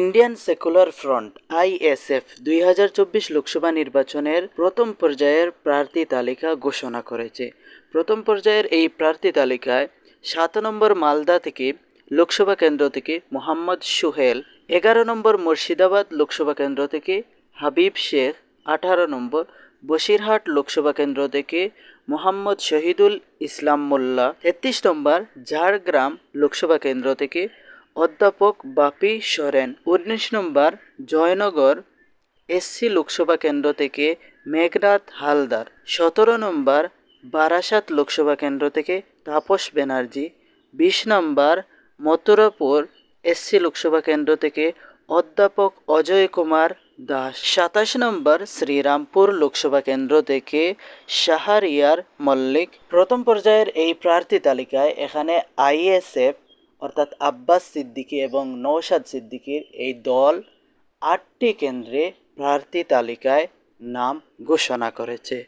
Indian secular front ISF দুই হাজার চব্বিশ লোকসভা নির্বাচনের প্রথম পর্যায়ের প্রার্থী তালিকা ঘোষণা করেছে। প্রথম পর্যায়ের এই প্রার্থী তালিকায় সাত নম্বর মালদা থেকে লোকসভা কেন্দ্র থেকে মোহাম্মদ সুহেল, এগারো নম্বর মুর্শিদাবাদ লোকসভা কেন্দ্র থেকে হাবিব শেখ, আঠারো নম্বর বসিরহাট লোকসভা কেন্দ্র থেকে মোহাম্মদ শহীদুল ইসলাম মোল্লা, তেত্রিশ নম্বর ঝাড়গ্রাম লোকসভা কেন্দ্র থেকে অধ্যাপক বাপি সরেন। উনিশ নম্বর, জয়নগর এসসি লোকসভা কেন্দ্র থেকে মেঘনাথ হালদার। সতেরো নম্বর, বারাসাত লোকসভা কেন্দ্র থেকে তাপস ব্যানার্জি বিশ নম্বর, মথুরাপুর এসসি লোকসভা কেন্দ্র থেকে অধ্যাপক অজয় কুমার দাস। সাতাশ নম্বর, শ্রীরামপুর লোকসভা কেন্দ্র থেকে শাহরিয়ার মল্লিক। প্রথম পর্যায়ের এই প্রার্থী তালিকায় এখানে আইএসএফ অর্থাৎ আব্বাস সিদ্দিকী এবং নৌশাদ সিদ্দিকীর এই দল আটটি কেন্দ্রে প্রার্থী তালিকায় নাম ঘোষণা করেছে।